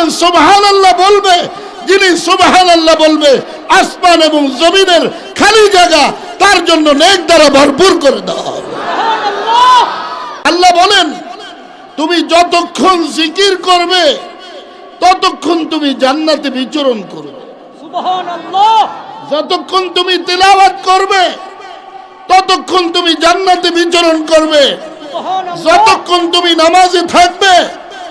বলবেন সোবাহান আল্লাহ বলবে। যিনি সোবাহান আল্লাহ বলবে আসমান এবং জমিনের খালি জায়গা তার জন্য নেক দ্বারা ভরপুর করে হবে আল্লাহ বলেন তুমি যতক্ষণ জিকির করবে ততক্ষণ তুমি জান্নাতে বিচরণ করবে। যতক্ষণ তুমি তেলাওয়াত করবে ততক্ষণ তুমি জান্নাতে বিচরণ করবে। যতক্ষণ তুমি নামাজে থাকবে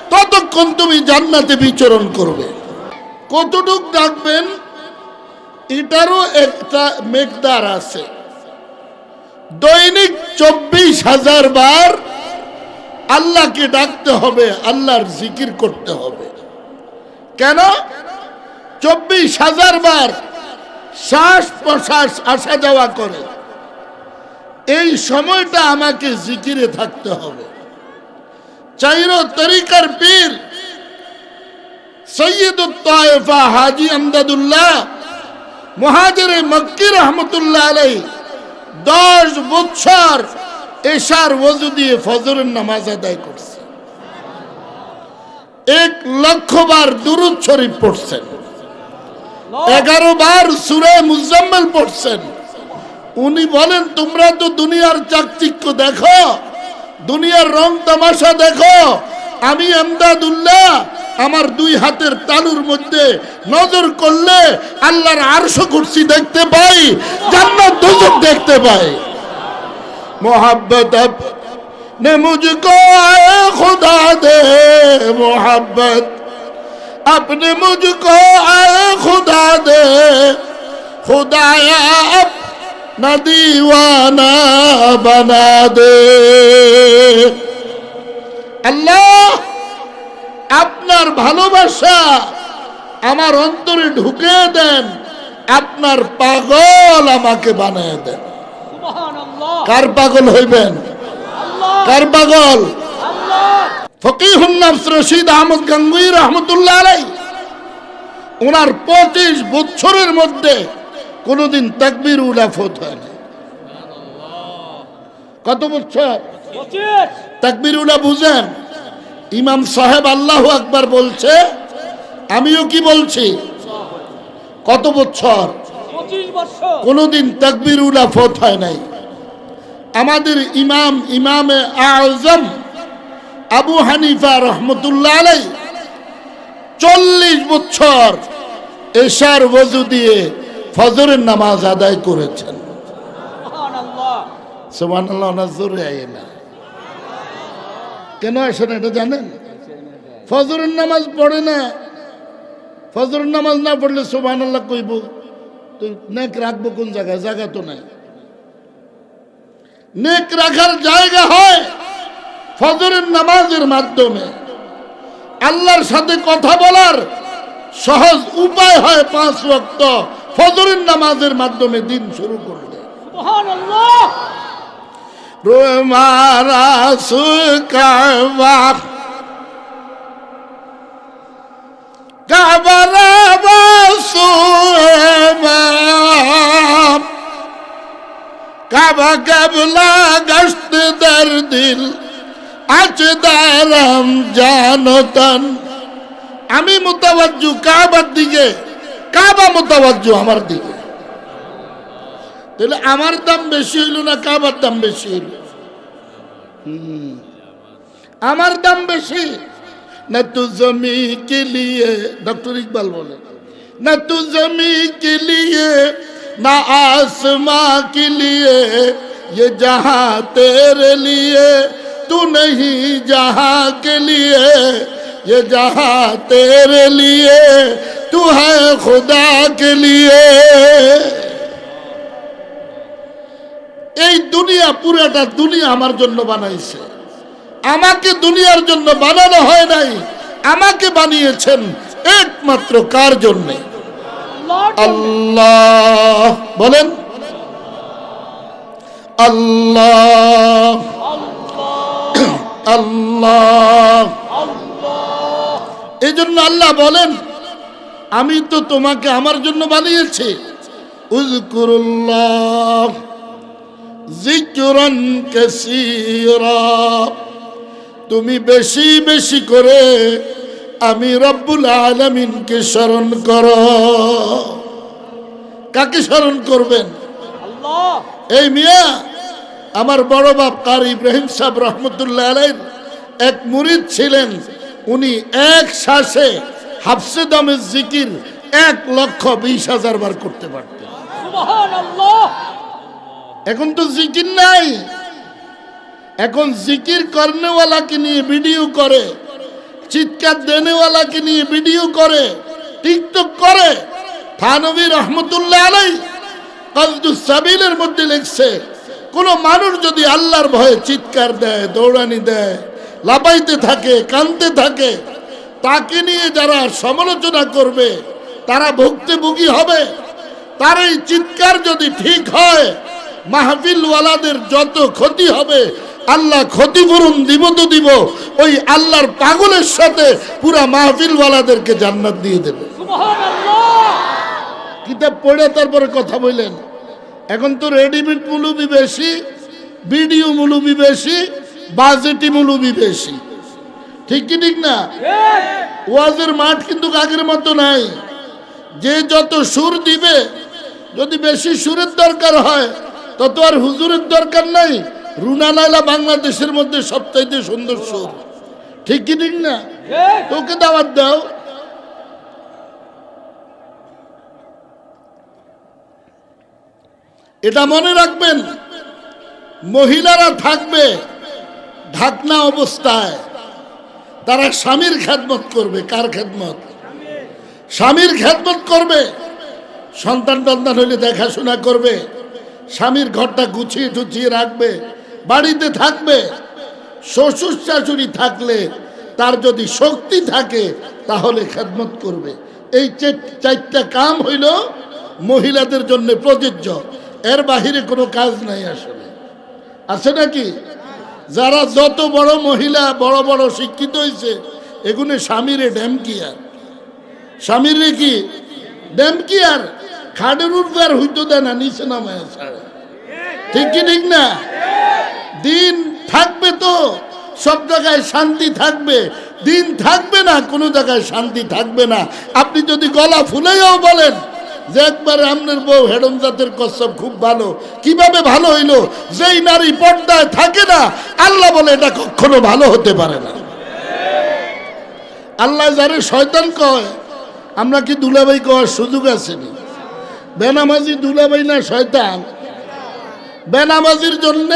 ততক্ষণ তুমি জান্নাতে বিচরণ করবে। কতটুক ডাকবেন এটারও একটা মেকদার আছে। দৈনিক চব্বিশ হাজার বার আল্লাহকে ডাকতে হবে, আল্লাহর জিকির করতে হবে। কেন? চব্বিশ হাজার বার শ্বাস প্রশ্বাস আসা যাওয়া করে। এই সময়টা আমাকে জিকিরে থাকতে হবে। চাইর তরিকার পীর সৈয়দুত্তায়েফা হাজি আমদাদুল্লাহ, মহাজের মক্কি রহমতুল্লাহ আলাই দশ বছর এশার ওজু দিয়ে ফজরের নামাজ আদায় করছে। এক লক্ষ বার দুরুদ শরীফ পড়ছেন। এগারো বার সুরে মুজাম্মেল পড়ছেন। উনি বলেন, তোমরা তো দুনিয়ার চাকচিক্য দেখো দুনিয়ার রং তামাশা দেখো। আমি আমদাদুল্লাহ, আমার দুই হাতের তালুর মধ্যে নজর করলে আল্লাহর আরশো কুর্সি দেখতে পাই, জান্নাত দুজক দেখতে পাই। মোহাব্বত نے নে کو اے খোদা দে محبت اپنے مجھ کو اے خدا دے خدایا न दीवाना बना दे আল্লাহ আপনার ভালোবাসা আমার অন্তরে ঢুকে দেন আপনার পাগল আমাকে বানিয়ে দেন কার পাগল হইবেন কার পাগল ফকিহুন নফস রশিদ আহমদ গঙ্গুই রহমতুল্লাহ আলাই ওনার পঁচিশ বছরের মধ্যে কোনোদিন তাকবির উলাফত হয় না কত বছর? তাকবির উলা বুঝেন? ইমাম সাহেব আল্লাহ আকবার বলছে আমিও কি বলছি? কত বছর? কোনোদিন তাকবির উলাফত হয় নাই। আমাদের ইমাম ইমামে আজম আবু হানিফা রহমতুল্লাহ আলাই চল্লিশ বছর এশার বজু দিয়ে ফজরের নামাজ আদায় করেছেন। সুবহানাল্লাহ। জোরে আয় না। কেন আসেন এটা জানেন? ফজরের নামাজ পড়ে না। ফজরের নামাজ না পড়লে সুবহানাল্লাহ কইব তো নেক রাখব কোন জায়গায়? জায়গা তো নাই। নেক রাখার জায়গা হয় ফজরের নামাজের মাধ্যমে। আল্লাহর সাথে কথা বলার সহজ উপায় হয় পাঁচ ওয়াক্ত। ফজরের নামাজের মাধ্যমে দিন শুরু করলে কাবা। কাবলা গস্ত দর দিল আজ দারাম জানতন। আমি মোতাবাজ্জু কাবার দিকে কাবা মোতাবাজ্জু আমার দিকে তাহলে আমার দাম বেশি হইল না কাবার দাম বেশি হইল হুম। আমার দাম বেশি না তু জমি কে লিয়ে ডক্টর ইকবাল বলে না তু জমি কে লিয়ে ना आसमां के लिए ये जहां तेरे लिए तू नहीं जहां के लिए ये जहां तेरे लिए तू है खुदा के लिए এই দুনিয়া পুরাটা দুনিয়া আমার জন্য বানাইছে আমাকে দুনিয়ার জন্য বানানো হয় নাই আমাকে বানিয়েছেন একমাত্র কার জন্যে আল্লাহ বলেন আল্লাহ আল্লাহ। এই জন্য আল্লাহ বলেন আমি তো তোমাকে আমার জন্য বানিয়েছি। উজকুরুল্লাহ জিকরান কাসীরা। তুমি বেশি বেশি করে আমি রব্বুল আলমিনকে স্মরণ কর। কাকে স্মরণ করবেন? এই মিয়া? আমার বড় বাপ কার ইব্রাহিম সাহেব রহমতুল্লাহ আলাইর এক মুরিদ ছিলেন উনি এক শ্বাসে হাফসে দামের জিকির এক লক্ষ বিশ হাজার বার করতে পারতেন। এখন তো জিকির নাই। এখন জিকির করনেওয়ালাকে নিয়ে ভিডিও করে চিৎকার দেনেওয়ালাকে নিয়ে ভিডিও করে টিকটক করে। থানবী রহমতুল্লাহ আলাই কজদুস সাবিলের মধ্যে লিখছে কোন মানুষ যদি আল্লাহর ভয়ে চিৎকার দেয় দৌড়ানি দেয় লাপাইতে থাকে কানতে থাকে তাকে নিয়ে যারা সমালোচনা করবে তারা ভুক্তভোগী হবে। তার এই চিৎকার যদি ঠিক হয় মাহফিলওয়ালাদের যত ক্ষতি হবে আল্লাহ ক্ষতিপূরণ দিব তো দিব ওই আল্লাহর পাগলের সাথে পুরা মাহফিলওয়ালাদেরকে জান্নাত দিয়ে দেবে। কিতাব পড়ে তারপরে কথা বললেন। এখন তো রেডিমেড মুলুবি বেশি ভিডিও মুলুবি বেশি বাজেটি মুলুবি বেশি। ঠিক কি ঠিক না? ওয়াজের মাঠ কিন্তু আগের মতো নাই। যে যত সুর দিবে, যদি বেশি সুরের দরকার হয়, তত আর হুজুরের দরকার নাই। রুনা লাইলা বাংলাদেশের মধ্যে সবচাইতে সুন্দর সুর। ঠিক কি ঠিক না? তোকে দাওয়াত দাও। এটা মনে রাখবেন, মহিলারা থাকবে ঢাকনা অবস্থায়, তারা স্বামীর খেদমত করবে, কার খেদমত? স্বামীর খেদমত করবে, সন্তান টন্তান হইলে দেখাশোনা করবে, স্বামীর ঘরটা গুছিয়ে টুছিয়ে রাখবে, বাড়িতে থাকবে, শ্বশুর শাশুড়ি থাকলে তার যদি শক্তি থাকে, তাহলে খেদমত করবে। এই চারটা কাম হইল মহিলাদের জন্য প্রযোজ্য। এর বাহিরে কোনো কাজ নাই আসলে। আছে নাকি? যারা যত বড় মহিলা, বড় বড় শিক্ষিত হয়েছে এগুলো স্বামীরে ড্যাম কি আর? স্বামীরে কি? ড্যাম কি আর? খাটের উঠবে আর হইতো দেয় না, নিচে নামায় ছাড়ে। ঠিক কি ঠিক না? দিন থাকবে তো, সব জায়গায় শান্তি থাকবে। দিন থাকবে না, কোনো জায়গায় শান্তি থাকবে না। আপনি যদি গলা ফুলেও বলেন যে একবার আপনার বউ হেডম জাতের কচ্ছপ খুব ভালো, কীভাবে ভালো হইল? যেই নারী পর্দায় থাকে না, আল্লাহ বলে এটা কখনো ভালো হতে পারে না। আল্লাহ যারে শয়তান কয়, আমরা কি দুলাভাই কওয়ার সুযোগ আসেনি বেনামাজি দুলাভাই না শয়তান? বেনামাজির জন্য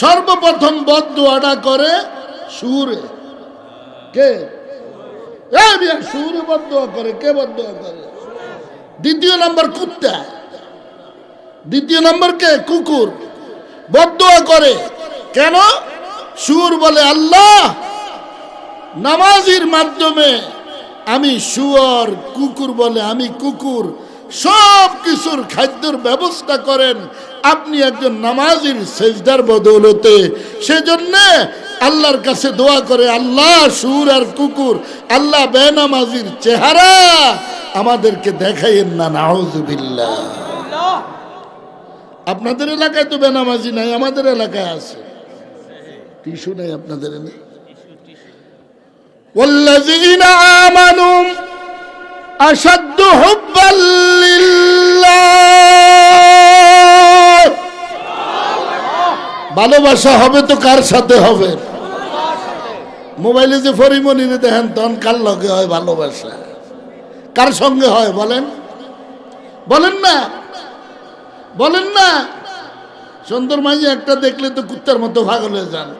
সর্বপ্রথম বদুয়াটা করে সুরে। কে? সুরে বদুয়া করে, কে বদুয়া করে? দ্বিতীয় নম্বর কুত্তা। দ্বিতীয় নম্বর কে? কুকুর। বদুয়া করে। কেন? সুর বলে, আল্লাহ, নামাজির মাধ্যমে আমি শুয়র কুকুর বলে, আমি কুকুর। সব কিছুর খাদ্যর ব্যবস্থা করেন। আপনি একজন নামাজির সেজদার বদৌলতে। সেজন্য আল্লাহর কাছে দোয়া করে, আল্লাহ, সুর আর কুকুর, আল্লাহ বেনামাজির চেহারা আমাদেরকে দেখাইয়েন না নাউজুবিল্লাহ আল্লাহ আপনাদের এলাকায় তো বেনামাজি নাই আমাদের এলাকায় আছে টিস্যু নেই আপনাদের এনে والذين آمنوا أشد حبا لله ভালোবাসা হবে তো কার সাথে হবে মোবাইলে যে ফরিমনিরে দেখেন তখন কার লগে হয় ভালোবাসা কার সঙ্গে হয় বলেন? বলেন না। বলেন না। সুন্দর মাঝে একটা দেখলে তো কুত্তার মতো ভাগল হয়ে যান।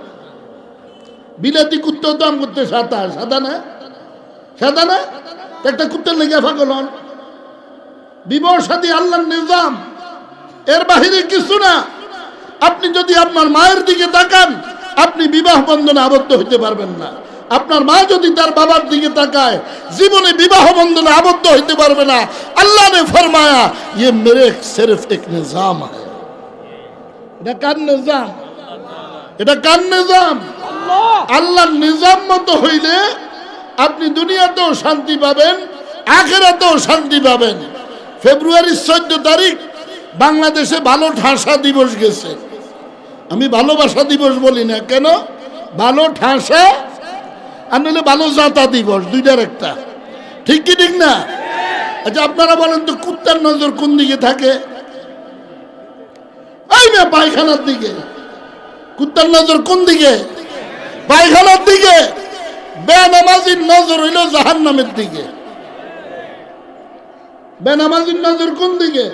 বিলাতি কুত্তা আম করতে সাদা সাদা না? সাদা না? একটা কুত্তার লেগে পাগল হন। বিবাহ সাথী নিজাম। এর বাহিরে কিছু না। আপনি যদি আপনার মায়ের দিকে তাকান, আপনি বিবাহ বন্ধনে আবদ্ধ হইতে পারবেন না। আপনার মা যদি তার বাবার দিকে তাকায় জীবনে বিবাহ বন্ধনে আবদ্ধ হইতে পারবে না আল্লাহ ने फरमाया ये मेरे सिर्फ एक निजाम है এটা কার নিজাম এটা কার নিজাম আল্লাহ আল্লাহর নিজাম মতো হইলে আপনি দুনিয়াতেও শান্তি পাবেন আখেরাতেও শান্তি পাবেন ফেব্রুয়ারির চোদ্দ তারিখ বাংলাদেশে ভালো ঠাসা দিবস গেছে আমি ভালোবাসা দিবস বলি না কেন ভালো ঠাসা আর নইলে ভালো জাতা দিবস দুইটার একটা। ঠিক কি ঠিক না? আচ্ছা আপনারা বলেন তো কুত্তার নজর কোন দিকে থাকে? পায়খানার দিকে। কুত্তার নজর কোন দিকে? পায়খানার দিকে। বেনামাজির নজর হইল জাহান নামের দিকে। বেনামাজির নজর কোন দিকে?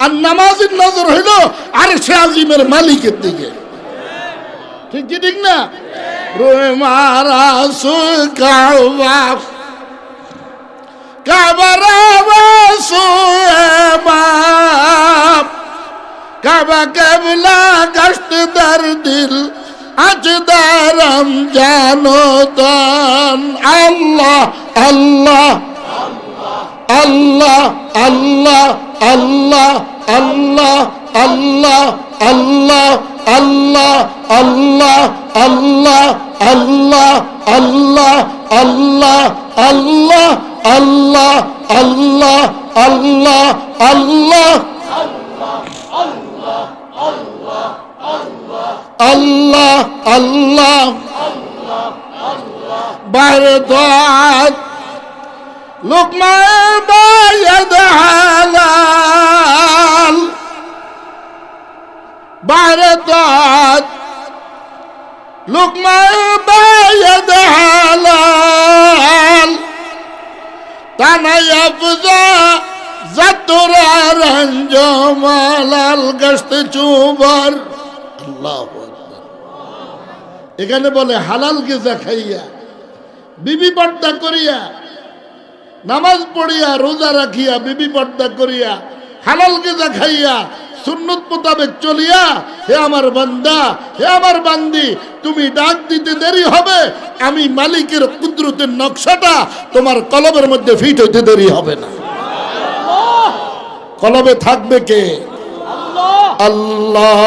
আর নামাজির নজর হইল আর সে আজিমের মালিকের দিকে। ঠিক কি ঠিক না? রোয়ে মারা বাপ। কাবা দর দিল, আজ দারম জানো আল্লাহ আল্লাহ আল্লাহ আল্লাহ আল্লাহ আল্লাহ আল্লাহ আল্লাহ আল্লাহ। আল্লাহ আল্লাহ আল্লাহ আল্লাহ আল্লাহ আল্লাহ আল্লাহ আল্লাহ আল্লাহ আল্লাহ আল্লাহ আল্লাহ বাইরে দোয়াত লোকমায় দায়াল ভারত লুকমান এখানে বলে, হালাল গেজা খাইয়া, বিবি পর্দা করিয়া, নামাজ পড়িয়া, রোজা রাখিয়া, বিবি পর্দা করিয়া হালাল গেজা খাইয়া সুন্নত মোতাবেক চলিয়া, হে আমার বান্দা, হে আমার বান্দি, তুমি ডাক দিতে দেরি হবে, আমি মালিকের কুদরতের নকশাটা তোমার কলবের মধ্যে ফিট হইতে দেরি হবে না। কলবে থাকবে কে? আল্লাহ।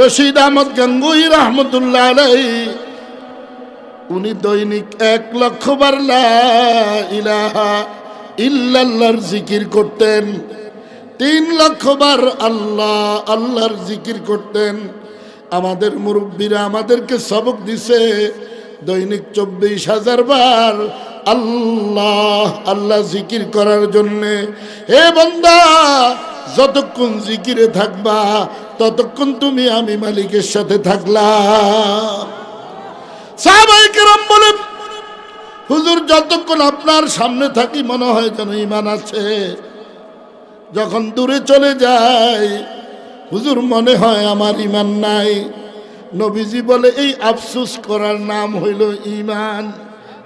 রশিদ আহমদ গঙ্গুই রহমতুল্লাহ উনি দৈনিক এক লক্ষ বার ইলাহা ইল্লাল্লাহর জিকির করতেন। তিন লক্ষ বার আল্লাহ, আল্লাহর জিকির করতেন। আমাদের মুরব্বীরা আমাদেরকে সবক দিছে। দৈনিক চব্বিশ হাজার বার আল্লাহ আল্লাহ জিকির করার জন্যে। হে বন্দা, যতক্ষণ জিকিরে থাকবা, ততক্ষণ তুমি আমি মালিকের সাথে থাকলাম। বলে হুজুর, যতক্ষণ আপনার সামনে থাকি মনে হয় যেন ইমান আছে। যখন দূরে চলে যায় হুজুর, মনে হয় আমার ইমান নাই। নবীজি বলে, এই আফসুস করার নাম হইল ইমান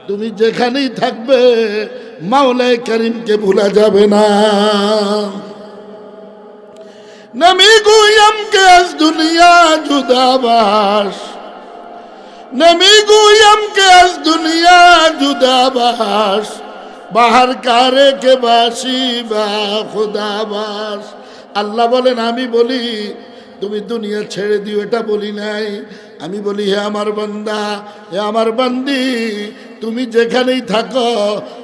তুমি যেখানেই থাকবে, মাওলায় করিমকে ভুলা যাবে না। আজ দুনিয়া জুদাবাস। নমি গুয়াম আজ দুনিয়া জুদাবাস বাহার কারে কে বাসি বা খুদাবাস আল্লাহ বলেন, আমি বলি, তুমি দুনিয়া ছেড়ে দিও, এটা বলি নাই। আমি বলি, হে আমার বান্দা, হে আমার বান্দি, তুমি যেখানেই থাকো,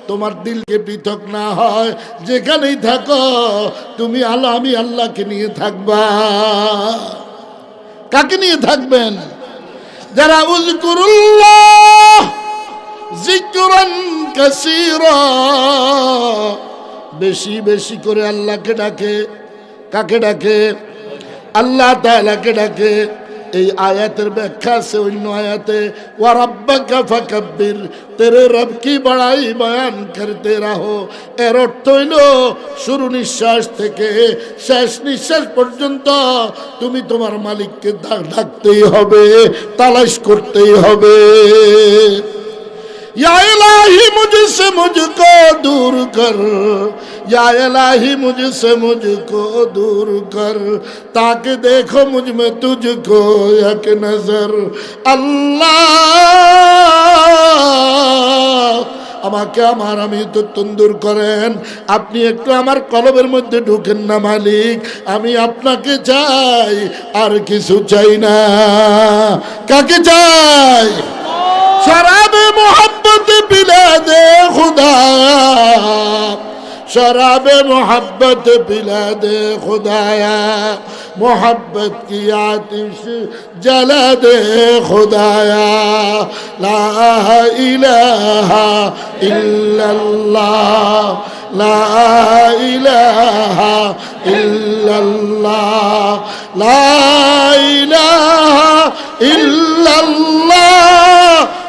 তোমার দিলকে পৃথক না হয়। যেখানেই থাকো, তুমি আল্লাহ, আমি আল্লাহকে নিয়ে থাকবা। কাকে নিয়ে থাকবেন? যারা উজকুরুল্লাহ জিকরান কাসীরা বেশি বেশি করে আল্লাহকে ডাকে। কাকে ডাকে? আল্লাহ তাআলাকে ডাকে। এই আয়াতের ব্যাখ্যা আছে, অন্য আয়াতে, ওয়া রব্বাকা ফাকাব্বির তেরে রব কি বাড়াই বয়ান করতে রাহো এর অর্থ হইল, শুরু নিঃশ্বাস থেকে শেষ নিঃশ্বাস পর্যন্ত তুমি তোমার মালিককে ডাক- ডাকতেই হবে, তালাশ করতেই হবে। या इलाही मुझसे मुझको दूर कर या इलाही मुझसे मुझको दूर कर ताकि देखो मुझ में तुझको एक नजर अल्लाह আমাকে আমার আমি তো তন্দুর করেন আপনি একটু আমার কলবের মধ্যে ঢুকেন না মালিক আমি আপনাকে চাই আর কিছু চাই না কাকে চাই محبت بلاد خدا شراب محبت بلاد خدایا محبت کی آتش جلا دے خدایا لا الہ الا اللہ لا الہ الا اللہ لا الہ الا اللہ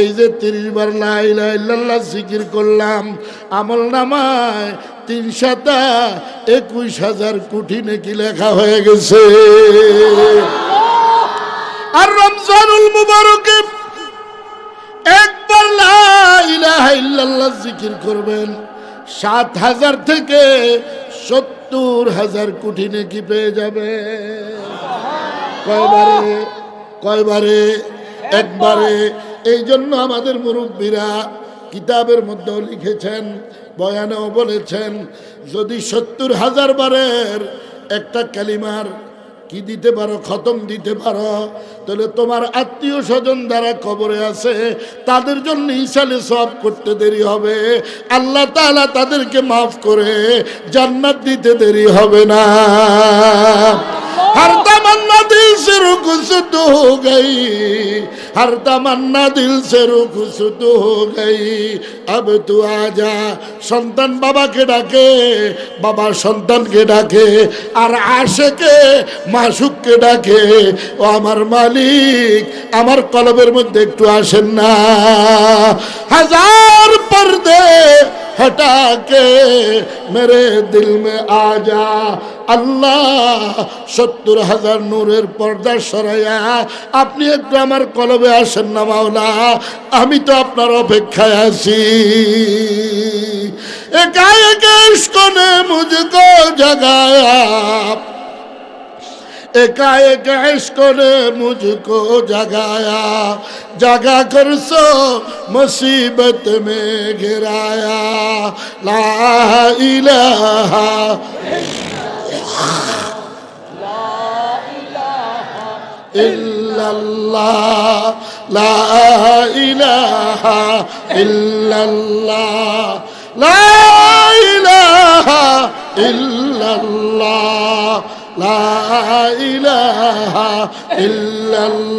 এই যে তিরিশ বার লা ইলাহা ইল্লাল্লাহ জিকির করলাম, আমল নামায় তিন সাতা একুশ হাজার কোটি নাকি লেখা হয়ে গেছে। আর রমজানুল মুবারকে একবার লা ইলাহা ইল্লাল্লাহ জিকির করবেন, সাত হাজার থেকে সত্তর হাজার কোটি নাকি পেয়ে যাবে। কয়বারে কয়বারে, একবারে এই জন্য আমাদের মুরব্বীরা কিতাবের মধ্যেও লিখেছেন, বয়ানেও বলেছেন, যদি সত্তর হাজার বারের একটা কালিমার কি দিতে পারো খতম দিতে পারো তাহলে তোমার আত্মীয় স্বজন যারা কবরে আছে তাদের জন্য ইসালে সব করতে দেরি হবে আল্লাহ তাআলা তাদেরকে মাফ করে জান্নাত দিতে দেরি হবে না हर तमन्ना दिल से रुखसत हो गई हर तमन्ना दिल से रुखसत हो गई अब तू आजा সন্তান বাবাকে ডাকে বাবা সন্তানকে ডাকে আর আশেকে মাসুককে ডাকে, ও আমার মালিক, আমার কলবের মধ্যে একটু আসেন না। হাজার পর্দে হটাকে মেরে দিল মে আজা। আল্লাহ, সত্তর হাজার নূরের পর্দা সরাইয়া, আপনি একটু আমার কলবে আসেন না মাওলা, আমি তো আপনার অপেক্ষায় আছি। একা একা ইস্কনে মুঝকো জাগায়া एकाएक इश्क ने मुझको जगाया, जगा कर सो मुसीबत में गिराया। ला इलाहा इल्लल्लाह। ला इलाहा इल्लल्लाह। ला इलाहा इल्लल्लाह। ला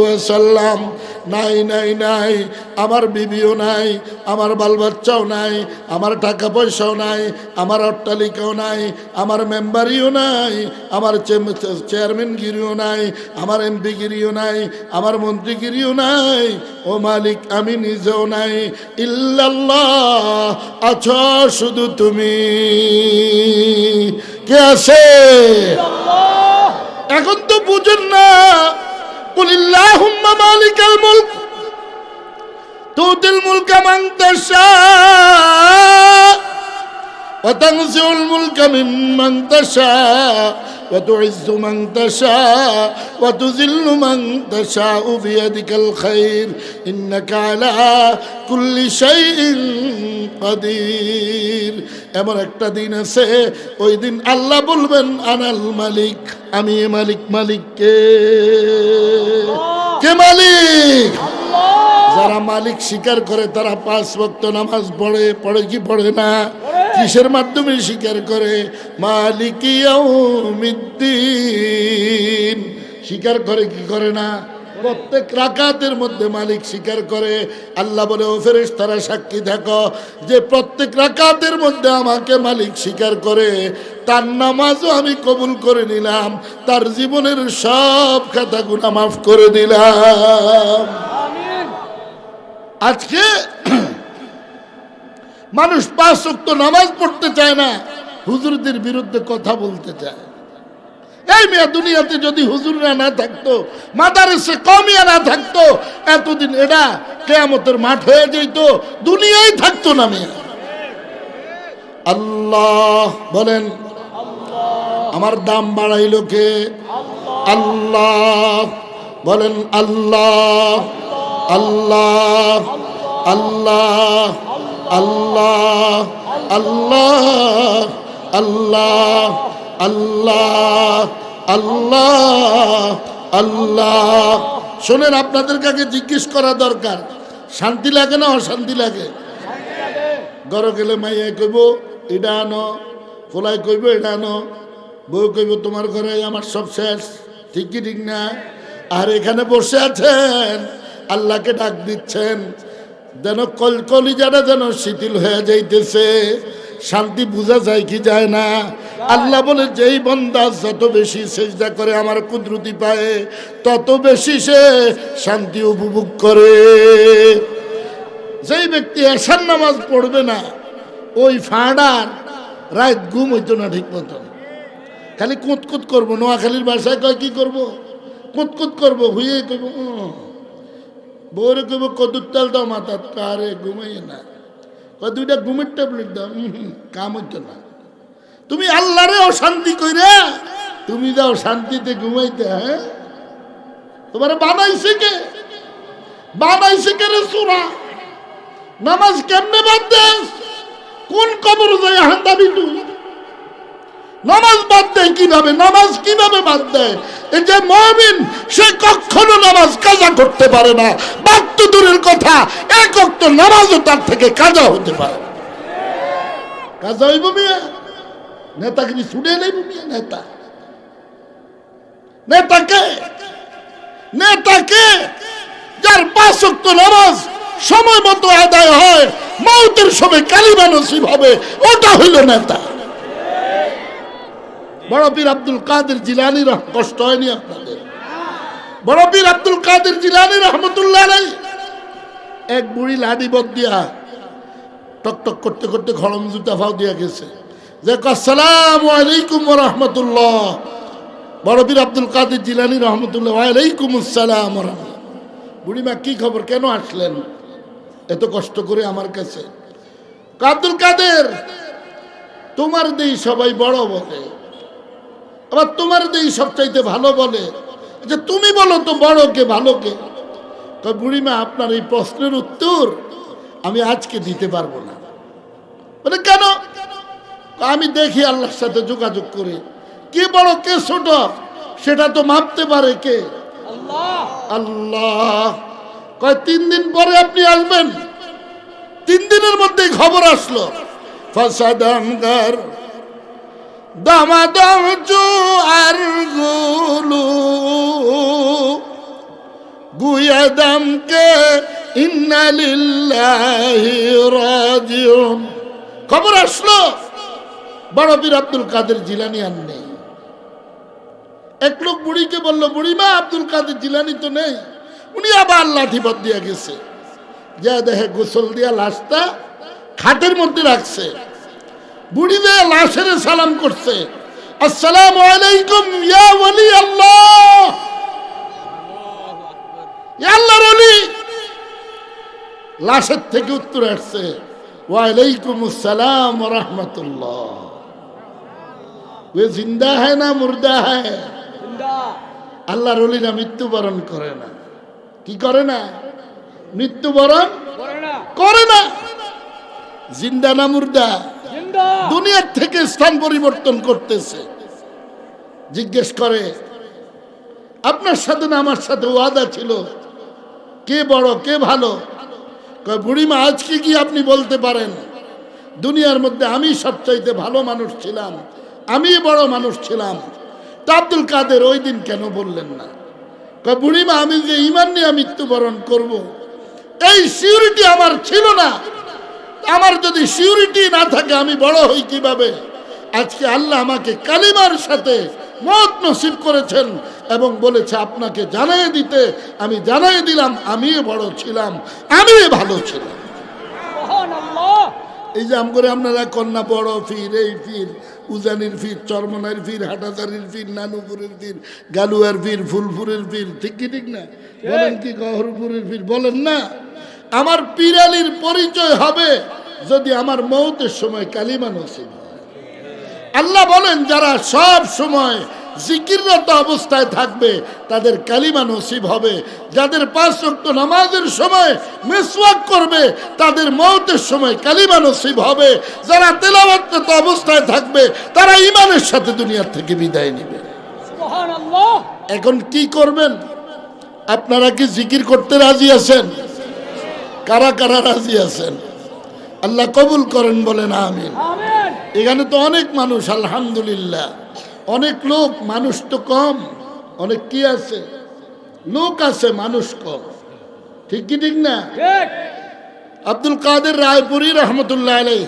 ওয়াসাল্লাম, নাই নাই নাই, আমার বিবিও নাই, আমার বাল বাচ্চাও নাই, আমার টাকা পয়সাও নাই, আমার অট্টালিকাও নাই, আমার মেম্বারিও নাই, আমার চেয়ারম্যানগিরিও নাই, আমার এমপিগিরিও নাই, আমার মন্ত্রীগিরিও নাই, ও মালিক, আমি নিজেও নাই, ইল্লাল্লাহ, আছো শুধু তুমি। কে আছে? এখন তো বুঝুন না। কুলিল্লাহুম্মা মালিকাল মুলক তুতিল মুলকা মানতে সা وتنزع الملك ممن تشاء وتعز من تشاء وتذل من تشاء بيدك الخير إنك على كل شيء قدير এমন একটা দিন আছে ওই দিন আল্লাহ বলবেন আনাল মালিক আমি মালিক মালিক কে কে মালিক যারা মালিক স্বীকার করে তারা পাঁচ ভক্ত নামাজ পড়ে পড়ে কি পড়ে না কিসের মাধ্যমে স্বীকার করে? মালিক ইয়াউমিদ্দিন। স্বীকার করে কি করে না? প্রত্যেক রাকাতের মধ্যে মালিক স্বীকার করে। আল্লাহ বলে ও ফেরেশ তারা সাক্ষী থাকো যে প্রত্যেক রাকাতের মধ্যে আমাকে মালিক স্বীকার করে। তার নামাজও আমি কবুল করে নিলাম। তার জীবনের সব খাতা গুণা মাফ করে দিলাম। আজকে মানুষ পাঁচ ওয়াক্ত নামাজ পড়তে চায় না, হুজুরদের বিরুদ্ধে কথা বলতে চায়। এই মেয়া দুনিয়াতে যদি হুজুররা না থাকতো, মাদারেসে কমিয়া না থাকতো, এতদিন এরা কেয়ামতের মাঠ হয়ে যেত, দুনিয়ায় থাকতো না মেয়া। আল্লাহ বলেন, আমার দাম বাড়াইলো কে? আল্লাহ বলেন, আল্লাহ আল্লাহ আল্লাহ। আল্লাহ আল্লাহ আল্লাহ আল্লাহ আল্লাহ আল্লাহ। শোনেন, আপনাদের কাছে জিজ্ঞেস করা দরকার? শান্তি লাগে না অশান্তি লাগে? ঘর গেলে মাইয়া কইব, এটা আনো ফোলাই কইব, এটা আনো। বউ কইব, তোমার ঘরে আমার সব শেষ। ঠিক কি ঠিক না? আর এখানে বসে আছেন, আল্লাহকে ডাক দিচ্ছেন। যেন কলকলি যারা যেন শিথিল হয়ে যাইতেছে। শান্তি বোঝা যায় কি যায় না? আল্লাহ বলে, যেই বন্দা যত বেশি চেষ্টা করে আমার কুদরতি পায়, তত বেশি সে শান্তি উপভোগ করে। যেই ব্যক্তি এসার নামাজ পড়বে না, ওই ফাঁড়ার রাত ঘুম হইতো না ঠিক মতন। খালি কুতকুত করব, নোয়াখালীর বাসায় কয় কি করব? কুতকুত করব, হুইয়ে উম। বউরে কইব কদুর দাও মাথা আরে ঘুমাইয়ে না। কয়, দুইটা ঘুমের ট্যাবলেট দাও। কাম হইতো না। তুমি আল্লাহরে অশান্তি কইরে, তুমি যাও শান্তিতে ঘুমাইতে হ্যাঁ? তোমার বানাইছে কে? বানাইছে কে রে সুরা? নামাজ কেমনে বাদ দেস? কোন কবর যায় হান্দাবি তুই? নামাজ বাদ দেয় কীভাবে? নামাজ কীভাবে বাদ দেয়? এই যে মমিন, সে কখনো নামাজ কাজা করতে পারে না। তো দূরের কথা, এক অক্ত নামাজও তার থেকে কাজা হতে পারে। কাজা হইব মিয়া। ছুটে মিয়া? নেতা। নেতাকে নেতাকে যার পাঁচ অক্ত নামাজ সময় মতো আদায় হয়, মৌতের সময় কালিমা হবে, ওটা হইল নেতা। বড় পীর আব্দুল কাদের জিলানি কষ্ট হয়নি আপনাদের। বড় পীর আব্দুল কাদের জিলানি রহমতুল্লাহ এক বুড়ি লাডি বদ দিয়া টক টক করতে করতে খড়ম জুতা ফাও দিয়া গেছে। যে আসসালাম আলাইকুম রহমতুল্লাহ। বড় পীর আব্দুল কাদের জিলানি রহমতুল্লাহ, ওয়ালাইকুম আসসালাম বুড়িমা কি খবর? কেন আসলেন? এত কষ্ট করে আমার কাছে। আব্দুল কাদের, তোমার দেই সবাই বড় বলে। আবার তোমার দেই সবচাইতে ভালো বলে, যে তুমি বলো তো বড় কে, ভালো কে? কয় বুড়িমা, আপনার এই প্রশ্নের উত্তর আমি আজকে দিতে পারব না। বলে, কেন? আমি দেখি আল্লাহর সাথে যোগাযোগ করে, কে বড়, কে ছোট, সেটা তো মাপতে পারে কে? আল্লাহ। কয়, তিন দিন পরে আপনি আসবেন। তিন দিনের মধ্যেই খবর আসলো। ফাসাদামগার দামাদম আর গুলু গুয়াদামকে খবর আসলো? বড় বীর আব্দুল কাদের জিলানি আর নেই। এক লোক বুড়িকে বলল, বুড়িমা, আব্দুল কাদের জিলানি তো নেই। উনি আবার লাঠি পথ দিয়ে গেছে। যা দেখে গোসল দিয়া লাশটা খাটের মধ্যে রাখছে। বুড়ি বুড়িদে লাশের সালাম করছে। আসসালামু আলাইকুম ইয়া ওয়ালি আল্লাহ। আল্লাহর অলি লাশের থেকে উত্তর আসছে ওয়ালাইকুম আসসালাম রহমতুল্লাহ। ও জিন্দা হয় না মুর্দা হয় আল্লাহর অলিরা মৃত্যুবরণ করে না। কি করে না? মৃত্যুবরণ করে না। জিন্দা না মুর্দা? দুনিয়ার থেকে স্থান পরিবর্তন করতেছে। জিজ্ঞেস করে, আপনার সাথে না আমার সাথে ওয়াদা ছিল? কে বড়, কে ভালো? বুড়িমা, আজকে কি আপনি বলতে পারেন, দুনিয়ার মধ্যে আমি সবচাইতে ভালো মানুষ ছিলাম, আমি বড় মানুষ ছিলাম। তা আব্দুল কাদের ওই দিন কেন বললেন না? বুড়িমা, আমি যে ইমান নিয়ে মৃত্যুবরণ করব। এই সিউরিটি আমার ছিল না। আমার যদি সিউরিটি না থাকে আমি বড় হই কীভাবে? আজকে আল্লাহ আমাকে কালিমার সাথে মত নসিব করেছেন এবং বলেছে আপনাকে জানাই দিতে আমি জানাই দিলাম আমি বড় ছিলাম আমি ভালো ছিলাম। এই যে আম করে আপনারা কন্যা বড় ফির এই ফির উজানির ফির চরমনার ফির হাটাজারির ফির নানুপুরের ফির গালুয়ার ফির ফুলপুরের ফির ঠিক কি ঠিক না? বলেন কি গহরপুরের ফির বলেন না? আমার পিরালির পরিচয় হবে যদি আমার মৌতের সময় কালিমা নসিব আল্লাহ বলেন যারা সব সময় জিকিররত অবস্থায় থাকবে তাদের কালিমা নসিব হবে। যাদের পাঁচ রক্ত নামাজের সময় মিসওয়াক করবে তাদের মৌতের সময় কালিমা নসিব হবে। যারা তেলাওয়াতরত অবস্থায় থাকবে তারা ইমানের সাথে দুনিয়ার থেকে বিদায় নেবে। এখন কি করবেন? আপনারা কি জিকির করতে রাজি আছেন? কারা কারা রাজি আছেন? আল্লাহ কবুল করেন বলেন আমিন। এখানে তো অনেক মানুষ আলহামদুলিল্লাহ। অনেক লোক মানুষ তো কম। অনেক কি আছে? লোক আছে মানুষ কম। ঠিক কি ঠিক না? আব্দুল কাদের রায়পুরি রহমতুল্লাহ আলাই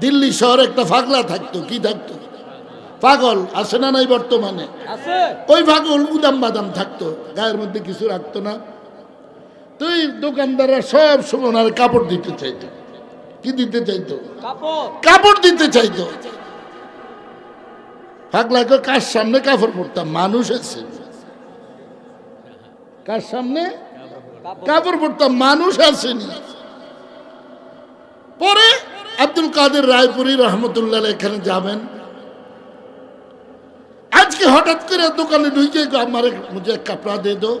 দিল্লি শহরে একটা ফাগলা থাকতো। কি থাকতো? পাগল। আছে না নাই বর্তমানে? ওই পাগল উদাম বাদাম থাকতো। গায়ের মধ্যে কিছু রাখতো না। তুই দোকানদাররা সব সময় কাপড় দিতে চাইতো। কি দিতে চাইতো? কাপড়। কাপড় দিতে চাইতো। পাগলাকে কার সামনে কাপড় পরতাম? মানুষ আছে। কার সামনে? কাপড় পরতাম মানুষ আসেনি। পরে আব্দুল কাদের রায়পুরি রহমতুল্লাহ এখানে যাবেন। আজকে হঠাৎ করে দোকানে ঢুকে আমার এক- মুঝে কাপড়া দিয়ে দো।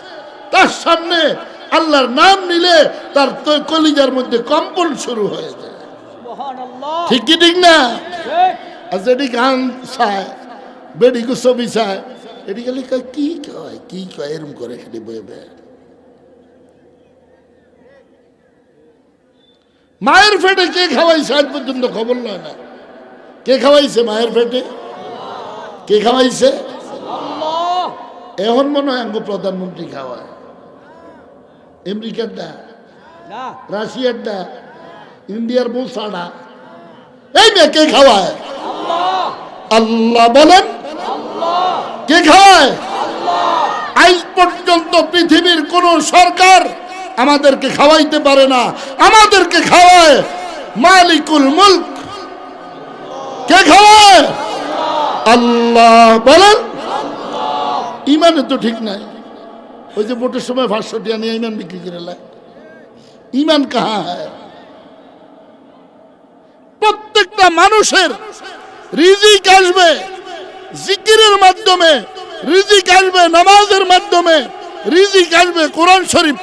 তার সামনে আল্লাহর নাম নিলে তার কলিজার মধ্যে কম্পন শুরু হয়ে যায়। ঠিক কি ঠিক না? আর যেটি গান চায় বেডিকে ছবি চায় এটি কয় কি কয় কি কয় এরম করে খালি বয়ে মায়ের ফেটে কে খাওয়াইছে আজ পর্যন্ত খবর নয় না? কে খাওয়াইছে মায়ের ফেটে কে খাওয়াইছে? এখন মনে হয় আঙ্গ প্রধানমন্ত্রী খাওয়ায়। আমেরিকারটা না রাশিয়ারটা ইন্ডিয়ার মৌসাডা এই মেয়ে কে খাওয়ায় আল্লাহ আল্লাহ বলেন কে খাওয়ায় আজ পর্যন্ত পৃথিবীর কোন সরকার আমাদেরকে খাওয়াইতে পারে না আমাদেরকে খাওয়ায় মালিকুল মুলক কে খাওয়ায় আল্লাহ বলেন ইমানে তো ঠিক নাই ওই যে ভোটের সময় পাঁচশো টিয়া নিয়ে ইমান বিক্রি করে লাই। ইমান কাহা হয় প্রত্যেকটা মানুষের রিজিক আসবে, জিকিরের মাধ্যমে, রিজিক আসবে, নামাজের মাধ্যমে, রিজিক আসবে কোরআন শরীফ